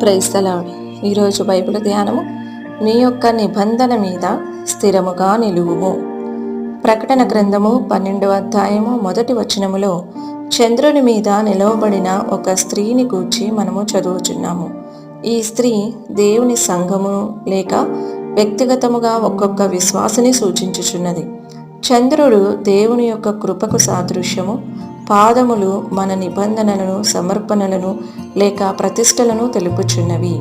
ప్రైస్తలాడు ఈరోజు బైబిల్ ధ్యానము నీ యొక్క నిబంధన మీద స్థిరముగా నిలువుము. ప్రకటన గ్రంథము పన్నెండవ అధ్యాయము మొదటి వచనములో చంద్రుని మీద నిలవబడిన ఒక స్త్రీని గూర్చి మనము చదువుచున్నాము. ఈ స్త్రీ దేవుని సంఘము లేక వ్యక్తిగతముగా ఒక్కొక్క విశ్వాసని సూచించుచున్నది. చంద్రుడు దేవుని యొక్క కృపకు సాదృశ్యము పాదములు మన నిబంధనలను సమర్పణలను లేక ప్రతిష్టలను తెలుపుచున్నవి.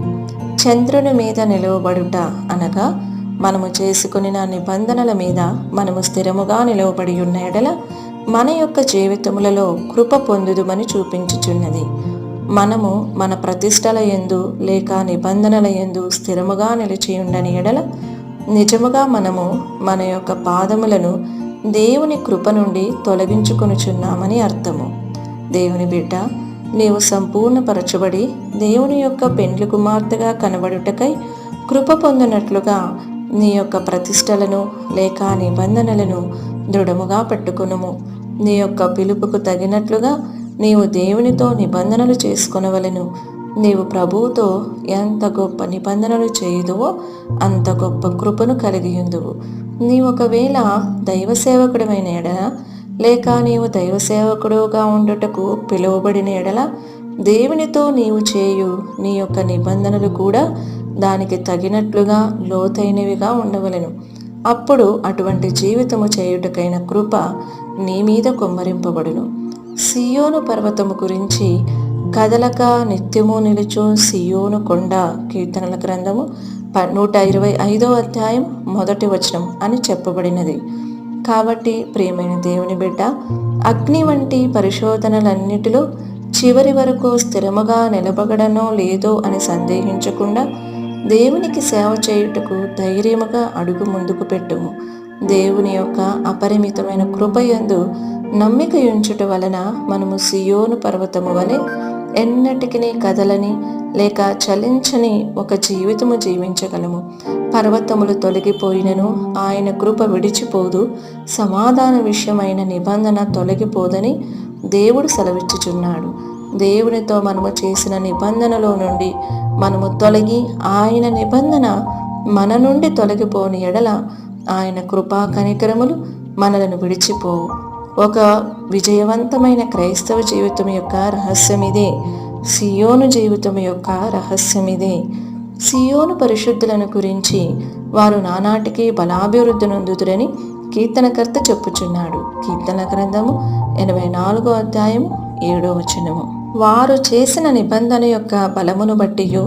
చంద్రుని మీద నిలవబడుట అనగా మనము చేసుకుని నిబంధనల మీద మనము స్థిరముగా నిలవబడి ఉన్న ఎడల మన యొక్క జీవితములలో కృప పొందుదుమని చూపించుచున్నది. మనము మన ప్రతిష్టల ఎందు లేక నిబంధనల ఎందు స్థిరముగా నిలిచి ఉండని ఎడల నిజముగా మనము మన యొక్క పాదములను దేవుని కృప నుండి తొలగించుకొనుచున్నామని అర్థము. దేవుని బిడ్డ నీవు సంపూర్ణపరచబడి దేవుని యొక్క పెండ్లి కుమార్తెగా కనబడుటకై కృప పొందినట్లుగా నీ యొక్క ప్రతిష్టలను లేక నిబంధనలను దృఢముగా పట్టుకునుము. నీ యొక్క పిలుపుకు తగినట్లుగా నీవు దేవునితో నిబంధనలు చేసుకునవలను. నీవు ప్రభువుతో ఎంత గొప్ప నిబంధనలు చేయుదువో అంత గొప్ప కృపను కలిగి ఉందువు నీవు ఒకవేళ దైవ సేవకుడమైన ఎడల లేక నీవు దైవ సేవకుడుగా ఉండుటకు పిలువబడిన ఎడల దేవునితో నీవు చేయు నీ యొక్క నిబంధనలు కూడా దానికి తగినట్లుగా లోతైనవిగా ఉండవలను. అప్పుడు అటువంటి జీవితము చేయుటకైన కృప నీ మీద కొమ్మరింపబడును. సియోను పర్వతము గురించి కదలక నిత్యము నిలుచు సియోను కొండ కీర్తనల గ్రంథము నూట ఇరవై ఐదో అధ్యాయం మొదటి వచనం అని చెప్పబడినది. కాబట్టి ప్రియమైన దేవుని బిడ్డ అగ్ని వంటి పరిశోధనలన్నిటిలో చివరి వరకు స్థిరముగా నిలబడనో లేదో అని సందేహించకుండా దేవునికి సేవ చేయుటకు ధైర్యముగా అడుగు ముందుకు పెట్టుము. దేవుని యొక్క అపరిమితమైన కృపయందు నమ్మిక ఉంచుట వలన మనము సియోను పర్వతము వలె ఎన్నటికీ కదలని లేక చలించని ఒక జీవితము జీవించగలము. పర్వతములు తొలగిపోయినను ఆయన కృప విడిచిపోదు. సమాధాన విషయమైన నిబంధన తొలగిపోదని దేవుడు సెలవిచ్చుచున్నాడు. దేవునితో మనము చేసిన నిబంధనలో నుండి మనము తొలగి ఆయన నిబంధన మన నుండి తొలగిపోని ఎడల ఆయన కృపా కనికరములు మనలను విడిచిపోవు. ఒక విజయవంతమైన క్రైస్తవ జీవితం యొక్క రహస్యం ఇదే. సియోను జీవితం యొక్క రహస్యం ఇదే. సియోను పరిశుద్ధులను గురించి వారు నానాటికి బలాభివృద్ధి నొందుతురని కీర్తనకర్త చెప్పుచున్నాడు. కీర్తన గ్రంథము ఎనభై నాలుగో అధ్యాయం ఏడో వచనము. వారు చేసిన నిబంధన యొక్క బలమును బట్టి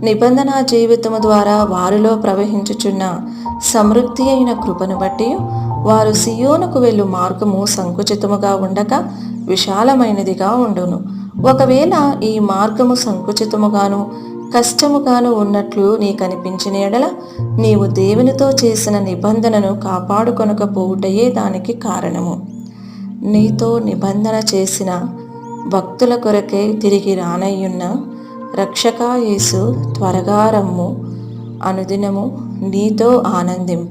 నిబంధన జీవితము ద్వారా వారిలో ప్రవహించుచున్న సమృద్ధి అయిన కృపను బట్టి వారు సియోనుకు వెళ్ళు మార్గము సంకుచితముగా ఉండక విశాలమైనదిగా ఉండును. ఒకవేళ ఈ మార్గము సంకుచితముగాను కష్టముగాను ఉన్నట్లు నీకనిపించిన ఎడల నీవు దేవునితో చేసిన నిబంధనను కాపాడుకొనకపోవుటయే దానికి కారణము. నీతో నిబంధన చేసిన భక్తుల కొరకే తిరిగి రానయ్యున్న రక్షకా యేసు త్వరగా రమ్ము. అనుదినము నీతో ఆనందింప.